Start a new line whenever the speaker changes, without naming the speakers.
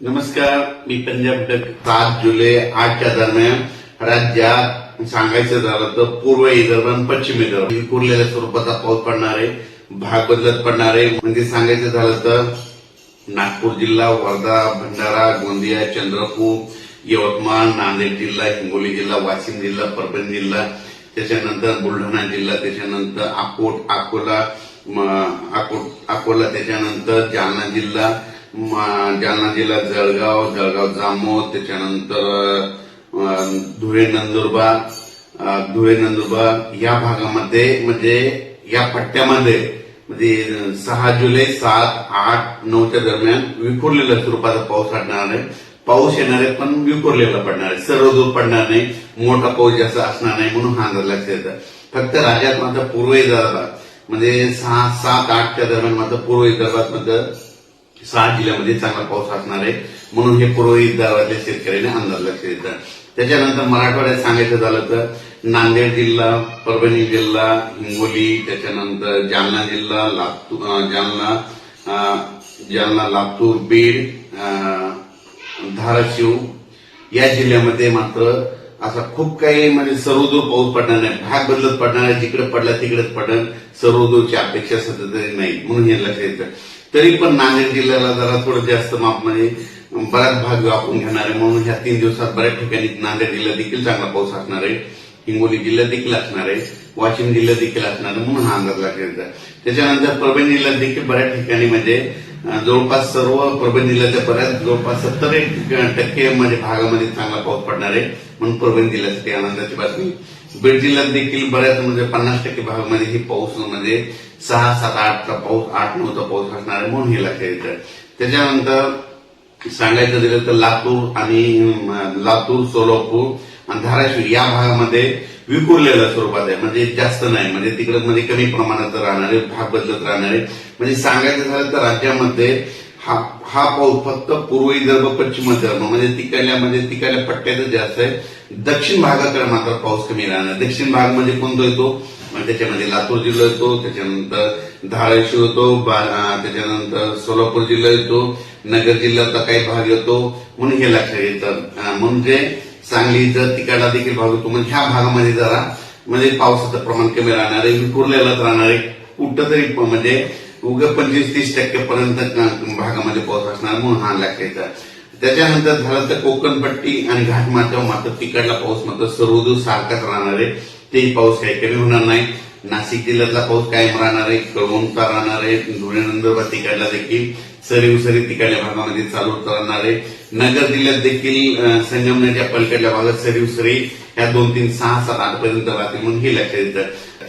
नमस्कार मी पंजाब सात जुलै आठच्या दरम्यान राज्यात सांगायचं झालं तर पूर्व विदर्भ आणि पश्चिम विदर्भ. विखुरलेल्या स्वरूपाचा पाऊस पडणार आहे भाग बदलत पडणार आहे. म्हणजे सांगायचं झालं तर नागपूर जिल्हा वर्धा भंडारा गोंदिया चंद्रपूर यवतमाळ नांदेड जिल्हा हिंगोली जिल्हा वाशिम जिल्हा परभणी जिल्हा त्याच्यानंतर बुलढाणा जिल्हा त्याच्यानंतर अकोट अकोला अकोट अकोला त्याच्यानंतर जालना जिल्हा जालना जिल्हा जळगाव जळगाव जामोद त्याच्यानंतर धुळे नंदुरबार धुळे नंदुरबार या भागामध्ये म्हणजे या पट्ट्यामध्ये म्हणजे सहा जुलै सात आठ नऊच्या दरम्यान विखुरलेल्या स्वरूपाचा पाऊस पडणार आहे. पाऊस येणार आहे पण विखुरलेला पडणार आहे. सर्व दूर पडणार नाही मोठा पाऊस जास्त असणार नाही म्हणून हा अंदाज लक्षात येतं. फक्त राज्यात मात्र पूर्व विदर्भात म्हणजे सहा सात आठच्या दरम्यान मात्र पूर्व विदर्भात मात्र सहा जिल्ह्यामध्ये चांगला पाऊस असणार आहे. म्हणून हे पुरोहित विदर्भातल्या शेतकऱ्यांनी अंदाज लक्ष देतात त्याच्यानंतर मराठवाड्यात सांगायचं झालं तर नांदेड जिल्हा परभणी जिल्हा हिंगोली त्याच्यानंतर जालना जिल्हा लातूर जालना जालना लातूर बीड धाराशिव या जिल्ह्यामध्ये मात्र असा खूप काही म्हणजे सर्वदूर पाऊस पडणार नाही. भाग बदलत पडणार आहे. जिकडे पडला तिकडेच पडणार सर्वदूरची अपेक्षा सध्या तरी नाही म्हणून हे लक्षात येतं तरी पण नांदेड जिल्ह्याला जरा थोडं जास्त माप म्हणजे बराच भाग व्यापून घेणार आहे. म्हणून ह्या तीन दिवसात बऱ्याच ठिकाणी नांदेड जिल्ह्यात देखील चांगला पाऊस असणार आहे. हिंगोली जिल्ह्यात देखील असणार आहे. वाशिम जिल्ह्यात देखील असणार आहे. म्हणून हा अंदाज लक्षात येतात त्याच्यानंतर परभणी जिल्ह्यात देखील बऱ्याच ठिकाणी म्हणजे जवळपास सर्व परभणी जिल्ह्याच्या बऱ्याच जवळपास सत्तर एक टक्के म्हणजे भागामध्ये चांगला पाऊस पडणार आहे. म्हणून परभणी जिल्ह्यासाठी आनंदाची बातमी. बीड जिल्ह्यात देखील बऱ्याच म्हणजे पन्नास टक्के भागामध्ये ही पाऊस म्हणजे सहा सात आठचा पाऊस आठ नऊचा पाऊस असणार आहे म्हणून हे लक्षात येतं. त्याच्यानंतर सांगायचं दिलं तर लातूर आणि लातूर सोलापूर आणि धाराशिव या भागामध्ये विखुरलेल्या स्वरूपात आहे. म्हणजे जास्त नाही. म्हणजे तिकडे म्हणजे कमी प्रमाणात राहणारे भाग बदलत राहणारे. म्हणजे सांगायचं झालं तर राज्यामध्ये हा हा पाऊस फक्त पूर्व विदर्भ पश्चिम विदर्भ म्हणजे तिकडल्या म्हणजे तिकडल्या पट्ट्यातच जास्त आहे दक्षिण भागाकडे मात्र पाऊस कमी राहणार दक्षिण भाग म्हणजे कोणतो येतो? म्हणजे त्याच्यामध्ये लातूर जिल्हा येतो त्याच्यानंतर धाराशिव येतो त्याच्यानंतर सोलापूर जिल्हा येतो नगर जिल्ह्याचा काही भाग येतो. म्हणून हे लक्षात येतं. म्हणजे सांगली जर तिकडला देखील भाग येतो म्हणजे ह्या भागामध्ये जरा म्हणजे पावसाचं प्रमाण कमी राहणार आहे विखुरलेलाच राहणार आहे. कुठं तरी म्हणजे उग पंचवीस तीस टक्केपर्यंत भागामध्ये पाऊस असणार म्हणून हा लक्षात त्याच्यानंतर झालं तर कोकणपट्टी आणि घाटमाथ्यावर मात्र तिकडला पाऊस मात्र सर्वदूर सारखाच राहणार आहे. तेही पाऊस काही कमी होणार नाही. नाशिक जिल्ह्यातला पाऊस कायम राहणार आहे. कळवणचा राहणार आहे. धुळे नंदुरबार तिकडला देखील सरी उसरी तिकडल्या भागामध्ये चालू राहणार आहे. नगर जिल्ह्यात देखील संगमनेरच्या पलीकडल्या भागात सरी उसरी ह्या दोन तीन सहा सात आठ पर्यंत राहतील म्हणून हे लक्षात येतं.